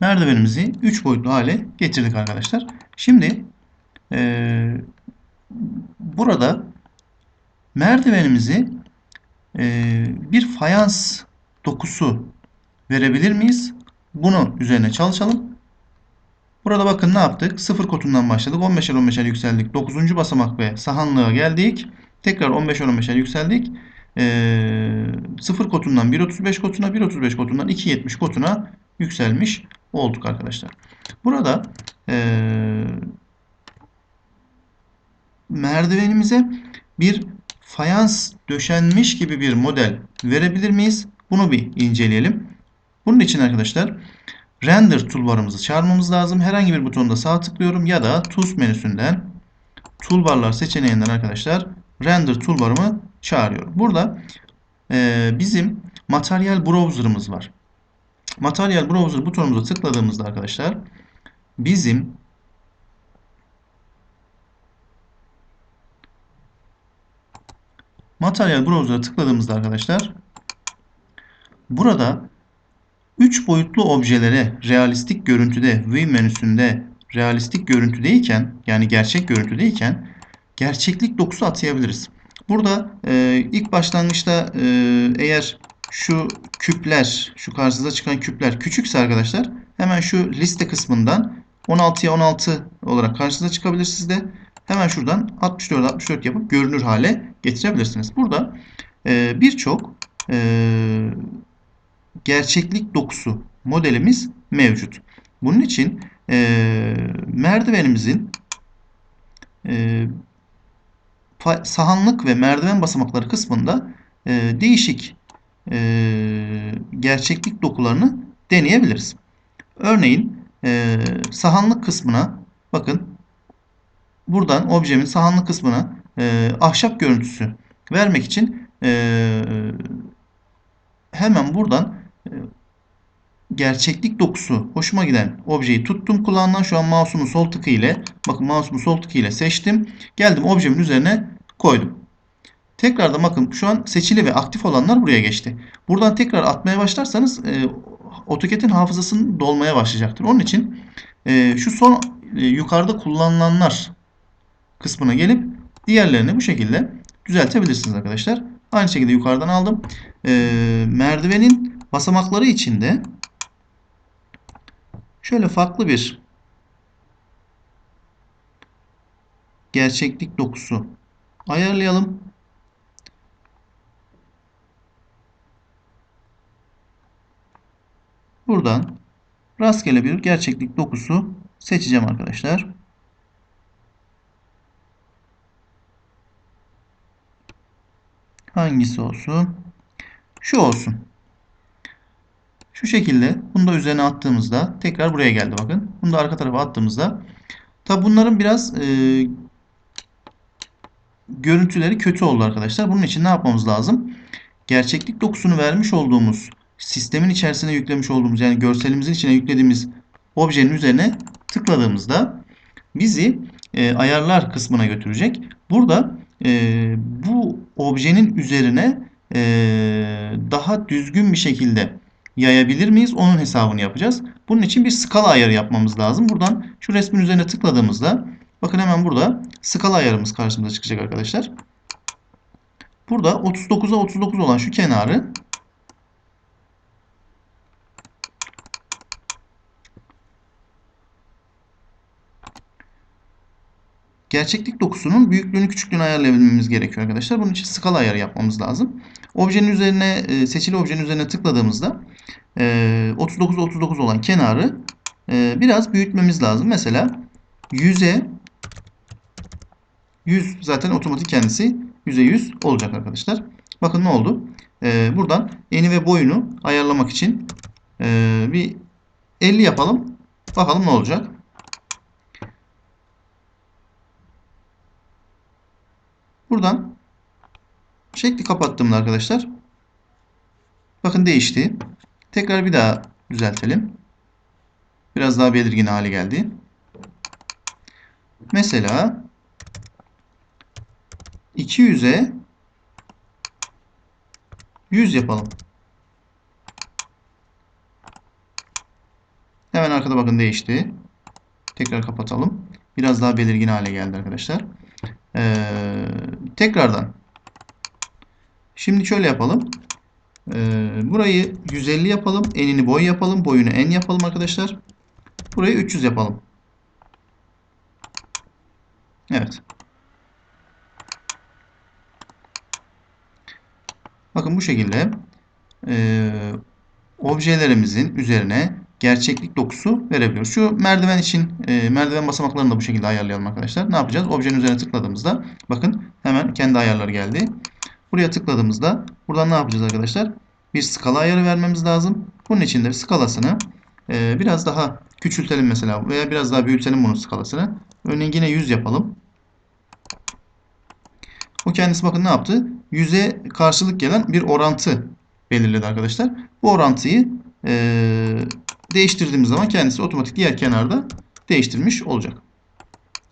merdivenimizi 3 boyutlu hale getirdik arkadaşlar. Şimdi eee, burada merdivenimizi eee, bir fayans dokusu verebilir miyiz? Bunu üzerine çalışalım. Burada bakın ne yaptık? Sıfır kotundan başladık. 15'er 15'er yükseldik. 9. basamak ve sahanlığa geldik. Tekrar 15'er 15'er yükseldik. Ee, sıfır kotundan 1.35 kotuna, 1.35 kotundan 2.70 kotuna yükselmiş olduk arkadaşlar. Burada ee, merdivenimize bir fayans döşenmiş gibi bir model verebilir miyiz? Bunu bir inceleyelim. Bunun için arkadaşlar Render toolbarımızı çağırmamız lazım. Herhangi bir butonda sağ tıklıyorum ya da Tools menüsünden Toolbarlar seçeneğinden arkadaşlar Render toolbarımı çağırıyorum. Burada e, bizim Material Browser'ımız var. Material Browser butonumuza tıkladığımızda arkadaşlar bizim Material Browser'a tıkladığımızda arkadaşlar burada 3 boyutlu objelere realistik görüntüde View menüsünde realistik görüntüdeyken yani gerçek görüntüdeyken gerçeklik dokusu atayabiliriz. Burada e, ilk başlangıçta e, eğer şu küpler, şu karşınıza çıkan küpler küçükse arkadaşlar hemen şu liste kısmından 16'ya 16 olarak karşınıza çıkabilir sizde. Hemen şuradan 64 64 yapıp görünür hale getirebilirsiniz. Burada e, birçok e, gerçeklik dokusu modelimiz mevcut. Bunun için e, merdivenimizin e, sahanlık ve merdiven basamakları kısmında e, değişik e, gerçeklik dokularını deneyebiliriz. Örneğin e, sahanlık kısmına bakın buradan objemin sahanlık kısmına e, ahşap görüntüsü vermek için e, hemen buradan e, gerçeklik dokusu hoşuma giden objeyi tuttum kulağından şu an mouse'umun sol tıkı ile bakın mouse'umun sol tıkı ile seçtim. Geldim objemin üzerine koydum. Tekrardan bakın şu an seçili ve aktif olanlar buraya geçti. Buradan tekrar atmaya başlarsanız e, AutoCAD'in hafızasının dolmaya başlayacaktır. Onun için e, şu son e, yukarıda kullanılanlar kısmına gelip diğerlerini bu şekilde düzeltebilirsiniz arkadaşlar. Aynı şekilde yukarıdan aldım. E, merdivenin basamakları içinde şöyle farklı bir gerçeklik dokusu ayarlayalım. Buradan rastgele bir gerçeklik dokusu seçeceğim arkadaşlar. Hangisi olsun? Şu olsun. Şu şekilde bunu da üzerine attığımızda tekrar buraya geldi bakın. Bunu da arka tarafa attığımızda tabi bunların biraz e, görüntüleri kötü oldu arkadaşlar. Bunun için ne yapmamız lazım? Gerçeklik dokusunu vermiş olduğumuz sistemin içerisine yüklemiş olduğumuz yani görselimizin içine yüklediğimiz objenin üzerine tıkladığımızda bizi e, ayarlar kısmına götürecek. Burada e, bu objenin üzerine e, daha düzgün bir şekilde yayabilir miyiz? Onun hesabını yapacağız. Bunun için bir skala ayarı yapmamız lazım. Buradan şu resmin üzerine tıkladığımızda bakın hemen burada skala ayarımız karşımıza çıkacak arkadaşlar. Burada 39'a 39 olan şu kenarı gerçeklik dokusunun büyüklüğünü küçüklüğünü ayarlayabilmemiz gerekiyor arkadaşlar. Bunun için skala ayarı yapmamız lazım. Objenin üzerine e, seçili objenin üzerine tıkladığımızda 39 e, 39 olan kenarı e, biraz büyütmemiz lazım. Mesela 100'e 100 zaten otomatik kendisi 100'e 100 olacak arkadaşlar. Bakın ne oldu? Buradan eni ve boyunu ayarlamak için bir 50 yapalım. Bakalım ne olacak. Buradan şekli kapattığımda arkadaşlar bakın değişti. Tekrar bir daha düzeltelim. Biraz daha belirgin hale geldi. Mesela 200'e 100 yapalım. Hemen arkada bakın değişti. Tekrar kapatalım. Biraz daha belirgin hale geldi arkadaşlar. Ee, tekrardan. Şimdi şöyle yapalım. Ee, burayı 150 yapalım. Enini boy yapalım. Boyunu en yapalım arkadaşlar. Burayı 300 yapalım. Evet. Bakın bu şekilde e, objelerimizin üzerine gerçeklik dokusu verebiliyoruz. Şu merdiven için e, merdiven basamaklarını da bu şekilde ayarlayalım arkadaşlar. Ne yapacağız? Objenin üzerine tıkladığımızda bakın hemen kendi ayarları geldi. Buraya tıkladığımızda buradan ne yapacağız arkadaşlar? Bir skala ayarı vermemiz lazım. Bunun için de skalasını e, biraz daha küçültelim mesela veya biraz daha büyütelim bunun skalasını. Örneğin yine 100 yapalım. O kendisi bakın ne yaptı? 100'e karşılık gelen bir orantı belirledi arkadaşlar. Bu orantıyı e, değiştirdiğimiz zaman kendisi otomatik diğer kenarda değiştirmiş olacak.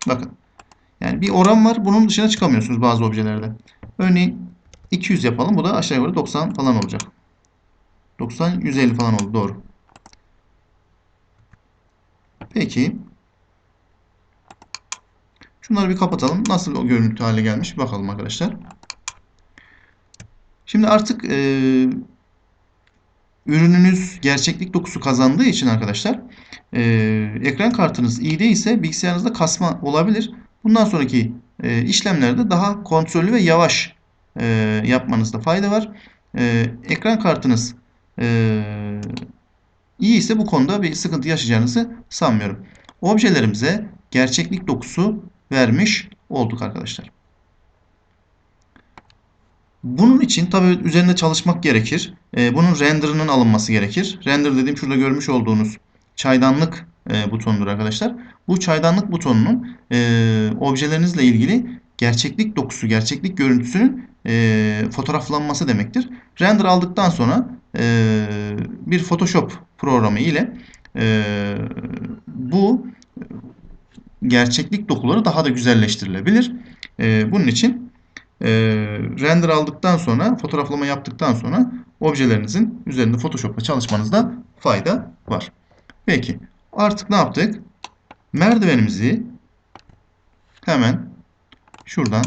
Bakın. Yani bir oran var. Bunun dışına çıkamıyorsunuz bazı objelerde. Örneğin 200 yapalım. Bu da aşağı yukarı 90 falan olacak. 90, 150 falan oldu. Doğru. Peki. Şunları bir kapatalım. Nasıl o görüntü hale gelmiş bakalım arkadaşlar. Şimdi artık e, ürününüz gerçeklik dokusu kazandığı için arkadaşlar e, ekran kartınız iyi değilse bilgisayarınızda kasma olabilir. Bundan sonraki e, işlemlerde daha kontrollü ve yavaş e, yapmanızda fayda var. E, ekran kartınız e, iyi ise bu konuda bir sıkıntı yaşayacağınızı sanmıyorum. Objelerimize gerçeklik dokusu vermiş olduk arkadaşlar. Bunun için tabi üzerinde çalışmak gerekir. E, bunun renderının alınması gerekir. Render dediğim şurada görmüş olduğunuz çaydanlık e, butonudur arkadaşlar. Bu çaydanlık butonunun e, objelerinizle ilgili gerçeklik dokusu, gerçeklik görüntüsünün e, fotoğraflanması demektir. Render aldıktan sonra e, bir Photoshop programı ile e, bu gerçeklik dokuları daha da güzelleştirilebilir. E, bunun için e, render aldıktan sonra, fotoğraflama yaptıktan sonra objelerinizin üzerinde Photoshop'la çalışmanızda fayda var. Peki artık ne yaptık? Merdivenimizi hemen şuradan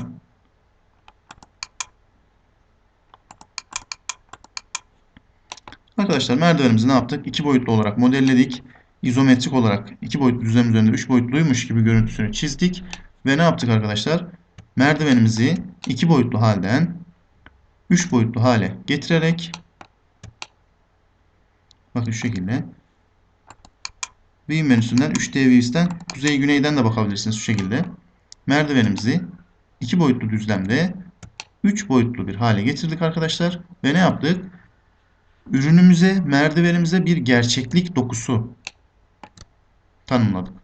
Arkadaşlar merdivenimizi ne yaptık? İki boyutlu olarak modelledik. İzometrik olarak iki boyutlu düzlem üzerinde üç boyutluymuş gibi görüntüsünü çizdik. Ve ne yaptık arkadaşlar? Merdivenimizi iki boyutlu halden üç boyutlu hale getirerek bakın şu şekilde View menüsünden 3D Views'ten kuzey güneyden de bakabilirsiniz şu şekilde. Merdivenimizi iki boyutlu düzlemde 3 boyutlu bir hale getirdik arkadaşlar. Ve ne yaptık? Ürünümüze, merdivenimize bir gerçeklik dokusu tanımladık.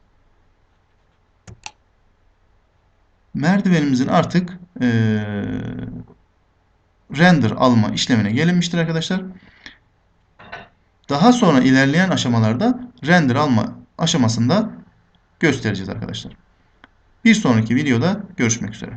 Merdivenimizin artık e, render alma işlemine gelinmiştir arkadaşlar. Daha sonra ilerleyen aşamalarda render alma aşamasında göstereceğiz arkadaşlar. Bir sonraki videoda görüşmek üzere.